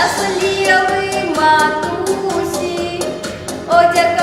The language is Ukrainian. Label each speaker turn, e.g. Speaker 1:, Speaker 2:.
Speaker 1: на столі яли матусі, одяг.